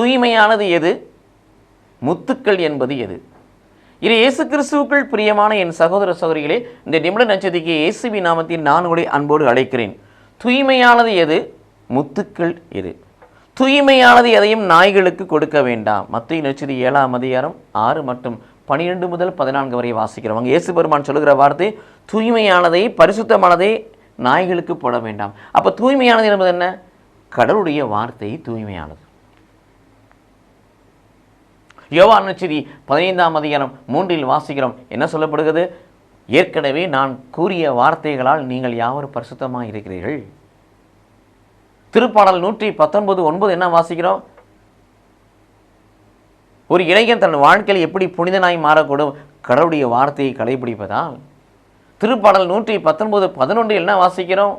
தூய்மையானது எது? முத்துக்கள் என்பது எது? இது இயேசு கிறிஸ்துவுக்குள் பிரியமான என் சகோதர சகோதரிகளே இந்த நிமிட நட்சத்திரிக்கு இயேசுவி நாமத்தில் நான் உங்களை அன்போடு அழைக்கிறேன். தூய்மையானது எது? முத்துக்கள் எது? தூய்மையானது எதையும் நாய்களுக்கு கொடுக்க வேண்டாம். மத்திய நட்சத்திரி ஏழாம் அதிகாரம் ஆறு மற்றும் பனிரெண்டு முதல் பதினான்கு வரை வாசிக்கிறவங்க இயேசு பெருமான் சொல்லுகிற வார்த்தை தூய்மையானதை பரிசுத்தமானதை நாய்களுக்கு போட வேண்டாம். அப்போ தூய்மையானது என்பது என்ன? கடவுளுடைய வார்த்தை தூய்மையானது. யோவான் நச்சரி பதினைந்தாம் அதிகாரம் மூன்றில் வாசிக்கிறோம். என்ன சொல்லப்படுகிறது? ஏற்கனவே நான் கூறிய வார்த்தைகளால் நீங்கள் யாவரும் பரிசுத்தமாக இருக்கிறீர்கள்? திருப்பாடல் நூற்றி பத்தொன்பது ஒன்பது என்ன வாசிக்கிறோம்? ஒரு இளைஞன் தன் வாழ்க்கையில் எப்படி புனிதனாய் மாறக்கூடும்? கடவுளுடைய வார்த்தையை கடைபிடிப்பதால். திருப்பாடல் நூற்றி பத்தொன்பது பதினொன்று என்ன வாசிக்கிறோம்?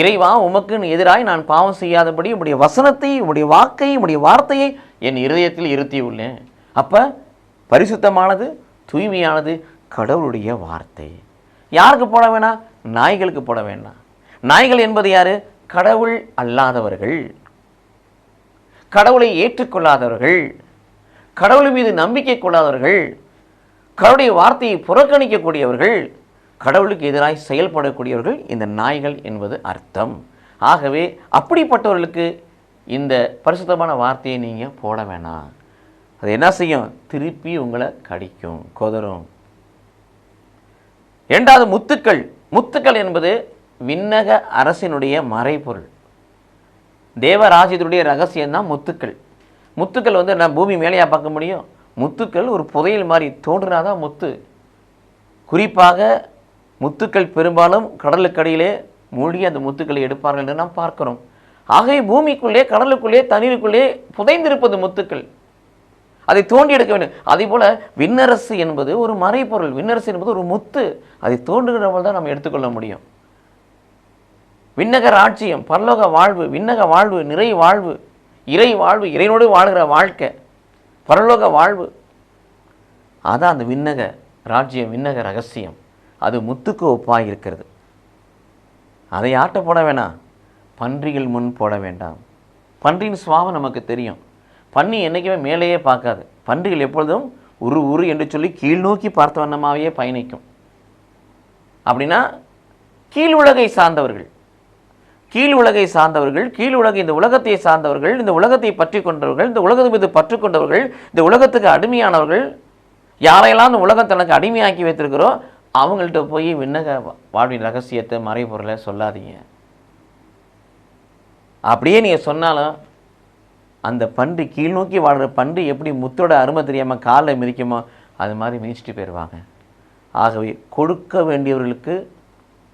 இறைவா உமக்கு எதிராய் நான் பாவம் செய்யாதபடி உடைய வசனத்தை உடைய வாக்கை உடைய வார்த்தையை என் இருதயத்தில் இருத்தியுள்ளேன். அப்போ பரிசுத்தமானது தூய்மையானது கடவுளுடைய வார்த்தை. யாருக்கு போட வேணாம்? நாய்களுக்கு போட வேண்டாம் நாய்கள் என்பது யார்? கடவுள் அல்லாதவர்கள். கடவுளை ஏற்றுக்கொள்ளாதவர்கள். கடவுள் மீது நம்பிக்கை கொள்ளாதவர்கள். கடவுளுடைய வார்த்தையை புறக்கணிக்கக்கூடியவர்கள். கடவுளுக்கு எதிராக செயல்படக்கூடியவர்கள் இந்த நாய்கள் என்பது அர்த்தம். ஆகவே அப்படிப்பட்டவர்களுக்கு இந்த பரிசுத்தமான வார்த்தையை நீங்கள் போட வேணாம். அது என்ன செய்யும்? திருப்பி உங்களை கடிக்கும். கொதரும். இரண்டாவது முத்துக்கள். முத்துக்கள் என்பது விண்ணக அரசினுடைய மறைபொருள். தேவராஜ்யத்துடைய ரகசியம்தான் முத்துக்கள். முத்துக்கள் வந்து நான் பூமி மேலேயா பார்க்க முடியும்? முத்துக்கள் ஒரு புதையல் மாதிரி தோன்றினாதான் முத்து. குறிப்பாக முத்துக்கள் பெரும்பாலும் கடலுக்கடியிலே மூழ்கி அந்த முத்துக்களை எடுப்பார்கள் என்று நாம் பார்க்கிறோம். ஆகவே பூமிக்குள்ளே கடலுக்குள்ளே தண்ணீருக்குள்ளே புதைந்திருப்பது முத்துக்கள். அதை தோண்டி எடுக்க வேண்டும். அதே போல் விண்ணரசு என்பது ஒரு மறைப்பொருள் விண்ணரசு என்பது ஒரு முத்து. அதை தோண்டுகிறவள் தான் நம்ம எடுத்துக்கொள்ள முடியும். விண்ணக ராட்சியம் பரலோக வாழ்வு விண்ணக வாழ்வு நிறை வாழ்வு இறை வாழ்வு இறைனோடு வாழ்கிற வாழ்க்கை பரலோக வாழ்வு. அதான் அந்த விண்ணக ராஜ்யம் விண்ணக ரகசியம். அது முத்துக்கு ஒப்பாக இருக்கிறது. அதை ஆட்ட போட வேணாம்? பன்றிகள் முன் போட வேண்டாம். பன்றியின் சுவாபம் நமக்கு தெரியும். பன்றி என்றைக்குமே மேலேயே பார்க்காது. பன்றிகள் எப்பொழுதும் உரு உரு என்று சொல்லி கீழ் நோக்கி பார்த்த வண்ணமாகவே பயணிக்கும். அப்படின்னா கீழ் உலகை சார்ந்தவர்கள். கீழ் உலகை சார்ந்தவர்கள் கீழ் உலகை இந்த உலகத்தை சார்ந்தவர்கள் இந்த உலகத்தை பற்றி கொண்டவர்கள் இந்த உலகத்தை மீது பற்று கொண்டவர்கள் இந்த உலகத்துக்கு அடிமையானவர்கள் யாரையெல்லாம் இந்த உலகம் தனக்கு அடிமையாக்கி வைத்திருக்கிறோ அவங்கள்ட்ட போய் விண்ணக வாழ்வின் ரகசியத்தை மறைபொருளை சொல்லாதீங்க. அப்படியே நீங்கள் சொன்னாலும் அந்த பன்றி கீழ் நோக்கி வாழ்கிற பன்றி எப்படி முத்தோட அருமை தெரியாமல் காலில் மிதிக்குமோ அது மாதிரி மிதிச்சுட்டு போயிடுவாங்க ஆகவே கொடுக்க வேண்டியவர்களுக்கு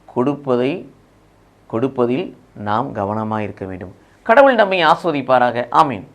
கொடுப்பதை கொடுப்பதில் நாம் கவனமாக இருக்க வேண்டும். கடவுள் நம்மை ஆஸ்வதிப்பாராக. ஆமீன்.